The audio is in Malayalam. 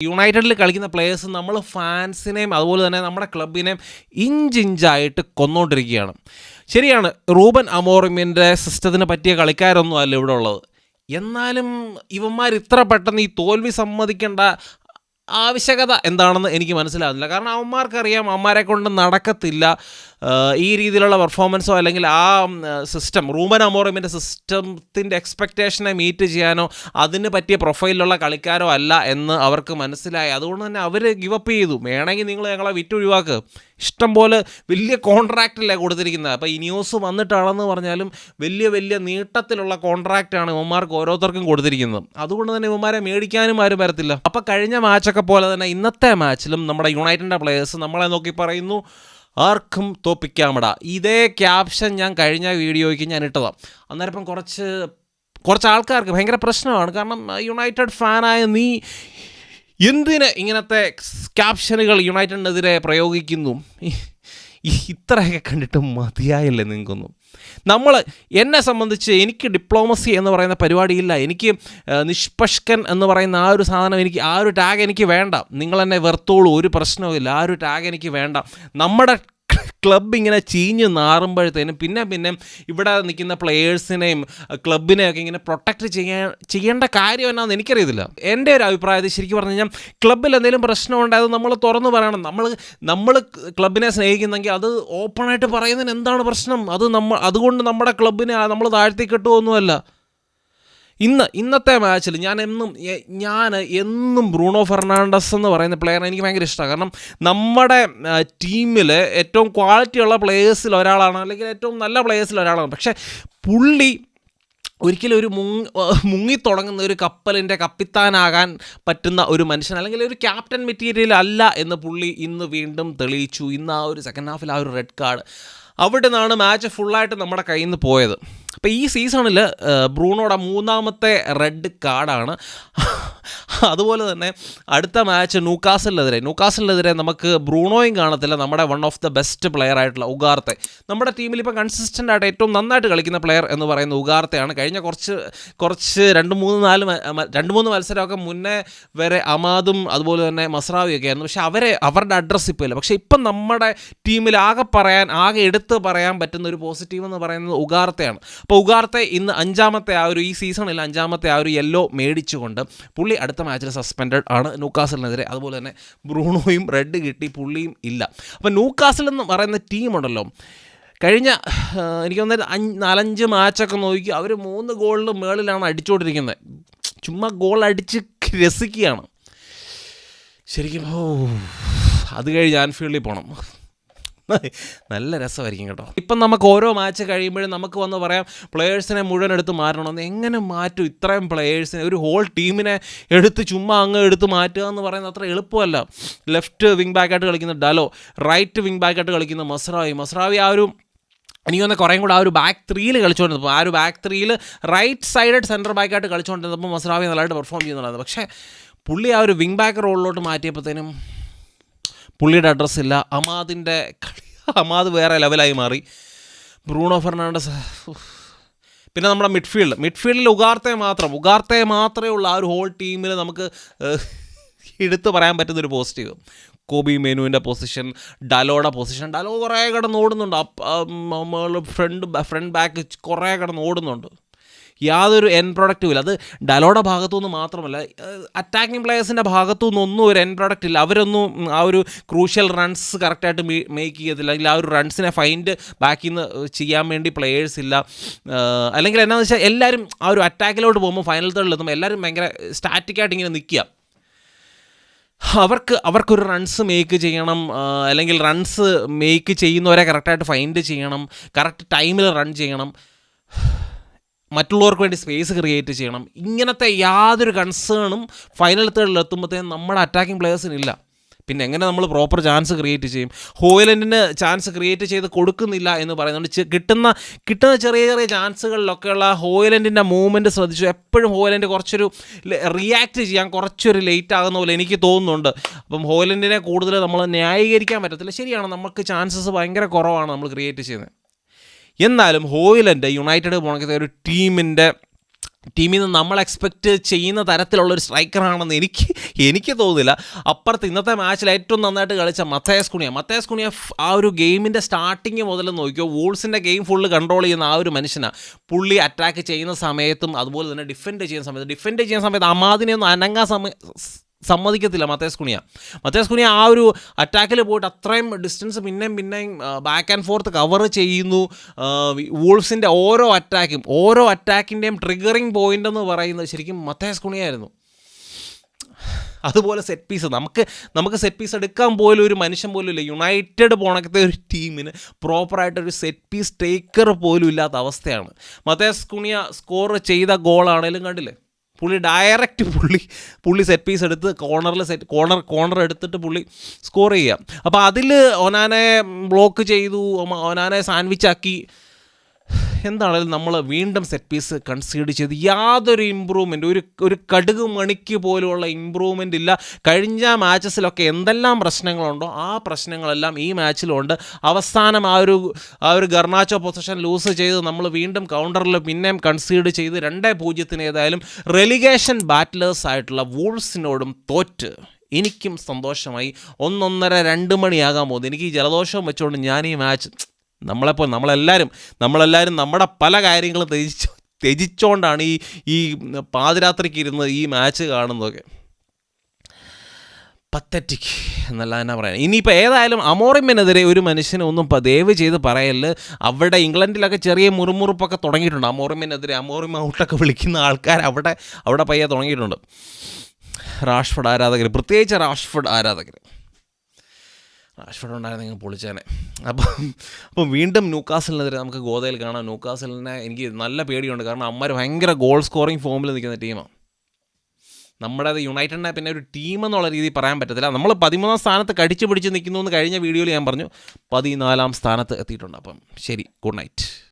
യുണൈറ്റഡിൽ കളിക്കുന്ന പ്ലേയേഴ്സ് നമ്മൾ ഫാൻസിനെയും അതുപോലെ തന്നെ നമ്മുടെ ക്ലബിനെയും ഇഞ്ചിഞ്ചായിട്ട് കൊന്നുകൊണ്ടിരിക്കുകയാണ് ശരിയാണ് റൂബൻ അമോറിമിന്റെ സിസ്റ്റത്തിന് പറ്റിയ കളിക്കാരൊന്നും അല്ല ഇവിടെ ഉള്ളത്. എന്നാലും ഇവന്മാർ ഇത്ര പെട്ടെന്ന് ഈ തോൽവി സമ്മതിക്കേണ്ട ആവശ്യകത എന്താണെന്ന് എനിക്ക് മനസ്സിലാകുന്നില്ല കാരണം അവന്മാർക്കറിയാം അവന്മാരെ കൊണ്ട് നടക്കത്തില്ല. ഈ രീതിയിലുള്ള പെർഫോമൻസോ അല്ലെങ്കിൽ ആ സിസ്റ്റം റൂമൻ അമോറിമിന്റെ സിസ്റ്റത്തിന്റെ എക്സ്പെക്റ്റേഷനെ മീറ്റ് ചെയ്യാനോ അതിന് പറ്റിയ പ്രൊഫൈലിലുള്ള കളിക്കാരോ അല്ല എന്ന് അവർക്ക് മനസ്സിലായി. അതുകൊണ്ട് തന്നെ അവർ ഗിവപ്പ് ചെയ്തു. വേണമെങ്കിൽ നിങ്ങൾ ഞങ്ങളെ വിറ്റൊഴിവാക്ക് ഇഷ്ടം പോലെ വലിയ കോൺട്രാക്റ്റല്ലേ കൊടുത്തിരിക്കുന്നത്. അപ്പോൾ ഈ ന്യൂസ് വന്നിട്ടാണെന്ന് പറഞ്ഞാലും വലിയ വലിയ നീട്ടത്തിലുള്ള കോൺട്രാക്റ്റാണ് ഇവന്മാർക്ക് ഓരോരുത്തർക്കും കൊടുത്തിരിക്കുന്നത്. അതുകൊണ്ട് തന്നെ ഇവന്മാരെ മേടിക്കാനും ആരും വരത്തില്ല. അപ്പോൾ കഴിഞ്ഞ മാച്ചൊക്കെ പോലെ തന്നെ ഇന്നത്തെ മാച്ചിലും നമ്മുടെ യുണൈറ്റഡിന്റെ പ്ലേയേഴ്സ് നമ്മളെ നോക്കി പറയുന്നു. ആർക്കും തോപ്പിക്കാമടാ. ഇതേ ക്യാപ്ഷൻ ഞാൻ കഴിഞ്ഞ വീഡിയോയ്ക്ക് ഞാൻ ഇട്ടതാണ് അന്നേരം ഇപ്പം കുറച്ച് കുറച്ച് ആൾക്കാർക്ക് ഭയങ്കര പ്രശ്നമാണ്. കാരണം യുണൈറ്റഡ് ഫാനായ നീ എന്തിന് ഇങ്ങനത്തെ ക്യാപ്ഷനുകൾ യുണൈറ്റഡിനെതിരെ പ്രയോഗിക്കുന്നു? ഇത്രയൊക്കെ കണ്ടിട്ട് മതിയായില്ലേ നിങ്ങൾക്കൊന്നും? നമ്മൾ എന്നെ സംബന്ധിച്ച് എനിക്ക് ഡിപ്ലോമസി എന്ന് പറയുന്ന പരിപാടിയില്ല. എനിക്ക് നിഷ്പഷ്കൻ എന്ന് പറയുന്ന ആ ഒരു സാധനം എനിക്ക് ആ ഒരു ടാഗ് എനിക്ക് വേണ്ട. നിങ്ങൾ എന്നെ വെറുത്തോളൂ ഒരു പ്രശ്നവുമില്ല. ആ ഒരു ടാഗ് എനിക്ക് വേണ്ട. നമ്മുടെ ക്ലബ് ഇങ്ങനെ ചീഞ്ഞ് നാറുമ്പോഴത്തേനും പിന്നെ പിന്നെ ഇവിടെ നിൽക്കുന്ന പ്ലെയേഴ്സിനെയും ക്ലബിനെയൊക്കെ ഇങ്ങനെ പ്രൊട്ടക്റ്റ് ചെയ്യാൻ ചെയ്യേണ്ട കാര്യം എന്നാന്ന് എനിക്കറിയത്തില്ല. എന്റെ ഒരു അഭിപ്രായത്തിൽ ശരിക്കും പറഞ്ഞു കഴിഞ്ഞാൽ ക്ലബ്ബിൽ എന്തെങ്കിലും പ്രശ്നമുണ്ട് അത് നമ്മൾ തുറന്നു പറയണം. നമ്മൾ നമ്മൾ ക്ലബിനെ സ്നേഹിക്കുന്നെങ്കിൽ അത് ഓപ്പണായിട്ട് പറയുന്നതിന് എന്താണ് പ്രശ്നം? അത് നമ്മൾ അതുകൊണ്ട് നമ്മുടെ ക്ലബിനെ നമ്മൾ താഴ്ത്തി കെട്ടുമൊന്നുമല്ല ഇന്ന് ഇന്നത്തെ മാച്ചിൽ ഞാൻ എന്നും ഞാൻ എന്നും ബ്രൂണോ ഫെർണാണ്ടസ് എന്ന് പറയുന്ന പ്ലെയർ എനിക്ക് ഭയങ്കര ഇഷ്ടമാണ് കാരണം നമ്മുടെ ടീമിൽ ഏറ്റവും ക്വാളിറ്റിയുള്ള പ്ലേയേഴ്സിൽ ഒരാളാണ് അല്ലെങ്കിൽ ഏറ്റവും നല്ല പ്ലേയേഴ്സിൽ ഒരാളാണ്. പക്ഷേ പുള്ളി ഒരിക്കലും ഒരു മുങ്ങി മുങ്ങിത്തുടങ്ങുന്ന ഒരു കപ്പലിന്റെ കപ്പിത്താനാകാൻ പറ്റുന്ന ഒരു മനുഷ്യൻ അല്ലെങ്കിൽ ഒരു ക്യാപ്റ്റൻ മെറ്റീരിയൽ അല്ല എന്ന് പുള്ളി ഇന്ന് വീണ്ടും തെളിയിച്ചു. ഇന്ന് ആ ഒരു സെക്കൻഡ് ഹാഫിൽ ആ ഒരു റെഡ് കാർഡ് അവിടെ നിന്നാണ് മാച്ച് ഫുള്ളായിട്ട് നമ്മുടെ കയ്യിൽ നിന്ന് പോയത്. അപ്പോൾ ഈ സീസണിൽ ബ്രൂണോടെ മൂന്നാമത്തെ റെഡ് കാർഡാണ് അതുപോലെ തന്നെ അടുത്ത മാച്ച് നൂക്കാസലിനെതിരെ നൂക്കാസലിനെതിരെ നമുക്ക് ബ്രൂണോയും കാണത്തില്ല. നമ്മുടെ one of the best player ആയിട്ടുള്ള ഉഗാർത്തെ. നമ്മുടെ ടീമിൽ ഇപ്പോൾ കൺസിസ്റ്റന്റ് ആയിട്ട് ഏറ്റവും നന്നായിട്ട് കളിക്കുന്ന പ്ലെയർ എന്ന് പറയുന്ന ഉഗാർത്തയാണ്. കഴിഞ്ഞ കുറച്ച് കുറച്ച് രണ്ട് മൂന്ന് നാല് രണ്ട് മൂന്ന് മത്സരമൊക്കെ മുന്നേ വരെ അമാദും അതുപോലെ തന്നെ മസ്രാവിയൊക്കെ ആയിരുന്നു. പക്ഷേ അവരെ അവരുടെ അഡ്രസ്സ് ഇപ്പോൾ ഇല്ല. പക്ഷേ ഇപ്പം നമ്മുടെ ടീമിൽ ആകെ പറയാൻ ആകെ എടുത്ത് പറയാൻ പറ്റുന്ന ഒരു പോസിറ്റീവ് എന്ന് പറയുന്നത് ഉഗാർത്തയാണ്. അപ്പോൾ ഉഗാർത്തെ ഇന്ന് അഞ്ചാമത്തെ ആ ഒരു ഈ സീസണിൽ അഞ്ചാമത്തെ ആ ഒരു യെല്ലോ മേടിച്ചുകൊണ്ട് പുള്ളി അടുത്ത മാച്ചിൽ സസ്പെൻഡ് ആണ്. നൂക്കാസലിനെതിരെ അതുപോലെ തന്നെ ബ്രൂണോയും റെഡ് കിട്ടി പുള്ളിയും ഇല്ല. അപ്പോൾ നൂക്കാസിൽ എന്ന് പറയുന്ന ടീമുണ്ടല്ലോ കഴിഞ്ഞ എനിക്ക് തോന്നുന്നത് അഞ്ച് നാലഞ്ച് മാച്ചൊക്കെ നോക്കി അവർ മൂന്ന് ഗോളിന് മേളിലാണ് അടിച്ചുകൊണ്ടിരിക്കുന്നത് ചുമ്മാ ഗോൾ അടിച്ച് രസിക്കുകയാണ്. ശരിക്കും ഓ അത് കഴിഞ്ഞ് ആൻഫീൽഡിൽ പോകണം നല്ല രസമായിരിക്കും കേട്ടോ. ഇപ്പം നമുക്ക് ഓരോ മാച്ച് കഴിയുമ്പോഴും നമുക്ക് വന്ന് പറയാം പ്ലെയേഴ്സിനെ മുഴുവൻ എടുത്ത് മാറ്റണമെന്ന്. എങ്ങനെ മാറ്റും? ഇത്രയും പ്ലെയേഴ്സിനെ ഒരു ഹോൾ ടീമിനെ എടുത്ത് ചുമ്മാ അങ്ങ് എടുത്ത് മാറ്റുക എന്ന് പറയുന്നത് അത്ര എളുപ്പമല്ല. ലെഫ്റ്റ് വിങ് ബാക്കായിട്ട് കളിക്കുന്ന ഡലോ റൈറ്റ് വിങ് ബാക്കായിട്ട് കളിക്കുന്ന മസ്രാവി. മസ്രാവി ആ ഒരു എനിക്ക് തോന്നുന്നത് കുറേ കൂടെ ആ ഒരു ബാക്ക് ത്രീയിൽ കളിച്ചുകൊണ്ടിരുന്നപ്പോൾ ആ ഒരു ബാക്ക് ത്രീയിൽ റൈറ്റ് സൈഡഡ് സെന്റർ ബാക്കായിട്ട് കളിച്ചുകൊണ്ടിരുന്നപ്പോൾ മസ്രാവി നല്ലതായിട്ട് പെർഫോം ചെയ്യുന്നുണ്ടായിരുന്നു. പക്ഷേ പുള്ളി ആ ഒരു വിങ് ബാക്ക് റോളിലോട്ട് മാറ്റിയപ്പോഴത്തേനും പുള്ളിയുടെ അഡ്രസ്സ് ഇല്ല. അമാദിന്റെ കളി. അമാദ് വേറെ ലെവലായി മാറി. Bruno Fernandes. പിന്നെ നമ്മുടെ മിഡ്ഫീൽഡ് മിഡ്ഫീൽഡിൽ ഉഗാർത്തെ മാത്രം. ഉഗാർത്തെ മാത്രമേ ഉള്ളൂ ആ ഒരു ഹോൾ ടീമിൽ നമുക്ക് എടുത്തു പറയാൻ പറ്റുന്നൊരു പോസിറ്റീവ് കോബി മെനുവിന്റെ പൊസിഷൻ ഡലോയുടെ പൊസിഷൻ ഡലോ കുറേ കിടന്ന് ഓടുന്നുണ്ട്. ഫ്രണ്ട് ഫ്രണ്ട് ബാക്ക് കുറേ കിടന്ന് ഓടുന്നുണ്ട്. യാതൊരു എൻ പ്രൊഡക്റ്റും ഇല്ല. അത് ഡലോയുടെ ഭാഗത്തുനിന്ന് മാത്രമല്ല അറ്റാക്കിംഗ് പ്ലേയേഴ്സിന്റെ ഭാഗത്തുനിന്ന് ഒന്നും ഒരു എൻ പ്രൊഡക്റ്റ് ഇല്ല. അവരൊന്നും ആ ഒരു ക്രൂഷ്യൽ റൺസ് കറക്റ്റായിട്ട് മേക്ക് ചെയ്യത്തില്ല. അല്ലെങ്കിൽ ആ ഒരു റൺസിനെ ഫൈൻഡ് ബാക്കിൽ നിന്ന് ചെയ്യാൻ വേണ്ടി പ്ലേയേഴ്സ് ഇല്ല. അല്ലെങ്കിൽ എന്നാന്ന് വെച്ചാൽ എല്ലാവരും ആ ഒരു അറ്റാക്കിലോട്ട് പോകുമ്പോൾ ഫൈനൽ തേർഡിൽ എത്തുമ്പോൾ എല്ലാവരും ഭയങ്കര സ്റ്റാറ്റിക്കായിട്ട് ഇങ്ങനെ നിൽക്കുക അവർക്ക് അവർക്കൊരു റൺസ് മേക്ക് ചെയ്യണം അല്ലെങ്കിൽ റൺസ് മേക്ക് ചെയ്യുന്നവരെ കറക്റ്റായിട്ട് ഫൈൻഡ് ചെയ്യണം. കറക്റ്റ് ടൈമിൽ റൺ ചെയ്യണം. മറ്റുള്ളവർക്ക് വേണ്ടി സ്പേസ് ക്രിയേറ്റ് ചെയ്യണം. ഇങ്ങനത്തെ യാതൊരു കൺസേണും ഫൈനൽ തേർഡിൽ എത്തുമ്പോഴത്തേക്കും നമ്മുടെ അറ്റാക്കിംഗ് പ്ലെയേഴ്സിനില്ല പിന്നെ എങ്ങനെ നമ്മൾ പ്രോപ്പർ ചാൻസ് ക്രിയേറ്റ് ചെയ്യും? ഹോയിലൻഡിന് ചാൻസ് ക്രിയേറ്റ് ചെയ്ത് കൊടുക്കുന്നില്ല എന്ന് പറയുന്നുണ്ട് കിട്ടുന്ന കിട്ടുന്ന ചെറിയ ചെറിയ ചാൻസുകളിലൊക്കെയുള്ള ഹോയിലൻഡിന്റെ മൂവ്മെന്റ് ശ്രദ്ധിച്ചു. എപ്പോഴും ഹോയിലൻഡ് കുറച്ചൊരു റിയാക്ട് ചെയ്യാൻ കുറച്ചൊരു ലേറ്റ് ആകുന്ന പോലെ എനിക്ക് തോന്നുന്നുണ്ട്. അപ്പം ഹോയിലൻഡിനെ കൂടുതൽ നമ്മൾ ന്യായീകരിക്കാൻ പറ്റത്തില്ല. ശരിയാണ് നമുക്ക് ചാൻസസ് ഭയങ്കര കുറവാണ് നമ്മൾ ക്രിയേറ്റ് ചെയ്യുന്നത്. എന്നാലും ഹോയിലൻഡ് യുണൈറ്റഡ് പോണക്കത്തെ ഒരു ടീമിന്റെ ടീമിൽ നിന്ന് നമ്മൾ എക്സ്പെക്റ്റ് ചെയ്യുന്ന തരത്തിലുള്ള ഒരു സ്ട്രൈക്കറാണെന്ന് എനിക്ക് എനിക്ക് തോന്നുന്നില്ല. അപ്പുറത്ത് ഇന്നത്തെ മാച്ചിൽ ഏറ്റവും നന്നായിട്ട് കളിച്ച മത്തേസ് കുണിയ മത്തേസ് കുണിയ ആ ഒരു ഗെയിമിന്റെ സ്റ്റാർട്ടിങ് മുതൽ നോക്കിയോ വോൾസിന്റെ ഗെയിം ഫുള്ള് കൺട്രോൾ ചെയ്യുന്ന ആ ഒരു മനുഷ്യനാണ് പുള്ളി അറ്റാക്ക് ചെയ്യുന്ന സമയത്തും അതുപോലെ തന്നെ ഡിഫെൻഡ് ചെയ്യുന്ന സമയത്ത് ഡിഫെൻഡ് ചെയ്യുന്ന സമയത്ത് അമാദിനെ ഒന്നും അനങ്ങാൻ സമയ സമ്മതിക്കത്തില്ല മത്തേസ് കുണിയ മത്തേസ് കുണിയ ആ ഒരു അറ്റാക്കിൽ പോയിട്ട് അത്രയും ഡിസ്റ്റൻസ് പിന്നെയും പിന്നെയും ബാക്ക് ആൻഡ് ഫോർത്ത് കവർ ചെയ്യുന്നു. വൂൾസിന്റെ ഓരോ അറ്റാക്കും ഓരോ അറ്റാക്കിന്റെയും ട്രിഗറിങ് പോയിന്റ് എന്ന് പറയുന്നത് ശരിക്കും മത്തേസ് കുണിയായിരുന്നു അതുപോലെ സെറ്റ് പീസ് നമുക്ക് നമുക്ക് സെറ്റ് പീസ് എടുക്കാൻ പോലും ഒരു മനുഷ്യൻ പോലും ഇല്ല. യുണൈറ്റഡ് പോണക്കത്തെ ഒരു ടീമിന് പ്രോപ്പറായിട്ടൊരു സെറ്റ് പീസ് ടേക്കർ പോലും ഇല്ലാത്ത അവസ്ഥയാണ്. മത്തേസ് കുണിയ സ്കോർ ചെയ്ത ഗോളാണേലും കണ്ടില്ലേ? പുള്ളി ഡയറക്റ്റ് പുള്ളി പുള്ളി സെറ്റ് പീസ് എടുത്ത് കോർണറിൽ സെറ്റ് കോർണർ കോർണർ എടുത്തിട്ട് പുള്ളി സ്കോർ ചെയ്യുക അപ്പോൾ അതിൽ ഒനാനെ ബ്ലോക്ക് ചെയ്തു ഒനാനെ സാൻഡ്വിച്ച് ആക്കി എന്താണെങ്കിലും നമ്മൾ വീണ്ടും സെറ്റ് പീസ് കൺസീഡ് ചെയ്ത് യാതൊരു ഇമ്പ്രൂവ്മെന്റ് ഒരു ഒരു കടുക് മണിക്ക് പോലുള്ള ഇമ്പ്രൂവ്മെന്റ് ഇല്ല. കഴിഞ്ഞ മാച്ചസിലൊക്കെ എന്തെല്ലാം പ്രശ്നങ്ങളുണ്ടോ ആ പ്രശ്നങ്ങളെല്ലാം ഈ മാച്ചിലുണ്ട് അവസാനം ആ ഒരു ആ ഒരു ഗർണാച്ചോ പൊസിഷൻ ലൂസ് ചെയ്ത് നമ്മൾ വീണ്ടും കൗണ്ടറിൽ പിന്നെയും കൺസീഡ് ചെയ്ത് രണ്ടേ പൂജ്യത്തിന് ഏതായാലും റെലിഗേഷൻ ബാറ്റിലേഴ്സ് ആയിട്ടുള്ള വൂൾസിനോടും തോറ്റ്. എനിക്കും സന്തോഷമായി. ഒന്നൊന്നര രണ്ട് മണിയാകാൻ പോകുന്നത് എനിക്ക് ഈ ജലദോഷം വെച്ചുകൊണ്ട് ഞാൻ ഈ മാച്ച് നമ്മളെപ്പോൾ നമ്മളെല്ലാവരും നമ്മളെല്ലാവരും നമ്മുടെ പല കാര്യങ്ങളും ത്യജിച്ച് ത്യജിച്ചുകൊണ്ടാണ് ഈ ഈ പാതിരാത്രിക്ക് ഇരുന്ന് ഈ മാച്ച് കാണുന്നതൊക്കെ. പത്തറ്റിക് എന്നല്ല എന്നാ പറയാം. ഇനിയിപ്പോൾ ഏതായാലും അമോറിമിനെതിരെ ഒരു മനുഷ്യനെ ഒന്നും ദയവ് ചെയ്ത് പറയൽ അവിടെ ഇംഗ്ലണ്ടിലൊക്കെ ചെറിയ മുറുമുറുപ്പൊക്കെ തുടങ്ങിയിട്ടുണ്ട്. അമോറിമിനെതിരെ അമോറിം ഔട്ടൊക്കെ വിളിക്കുന്ന ആൾക്കാർ അവിടെ അവിടെ പയ്യെ തുടങ്ങിയിട്ടുണ്ട്. റാഷ്ഫോർഡ് ആരാധകർ പ്രത്യേകിച്ച് റാഷ്ഫോർഡ് ആരാധകർ റാഷ്ഫോർഡ് ഉണ്ടായിരുന്നെങ്കിൽ പൊളിച്ചേനെ. അപ്പം അപ്പം വീണ്ടും ന്യൂക്കാസലിനെതിരെ നമുക്ക് ഗോതയിൽ കാണാം. ന്യൂക്കാസലിനെ എനിക്ക് നല്ല പേടിയുണ്ട്. കാരണം അമ്മമാർ ഭയങ്കര ഗോൾ സ്കോറിംഗ് ഫോമിൽ നിൽക്കുന്ന ടീമാണ് നമ്മുടെ അത് യുണൈറ്റഡിനെ പിന്നെ ഒരു ടീം എന്നുള്ള രീതിയിൽ പറയാൻ പറ്റത്തില്ല. നമ്മൾ പതിമൂന്നാം സ്ഥാനത്ത് കടിച്ചു പിടിച്ച് നിൽക്കുന്നു എന്ന് കഴിഞ്ഞ വീഡിയോയിൽ ഞാൻ പറഞ്ഞു. പതിനാലാം സ്ഥാനത്ത് എത്തിയിട്ടുണ്ട്. അപ്പം ശരി ഗുഡ് നൈറ്റ്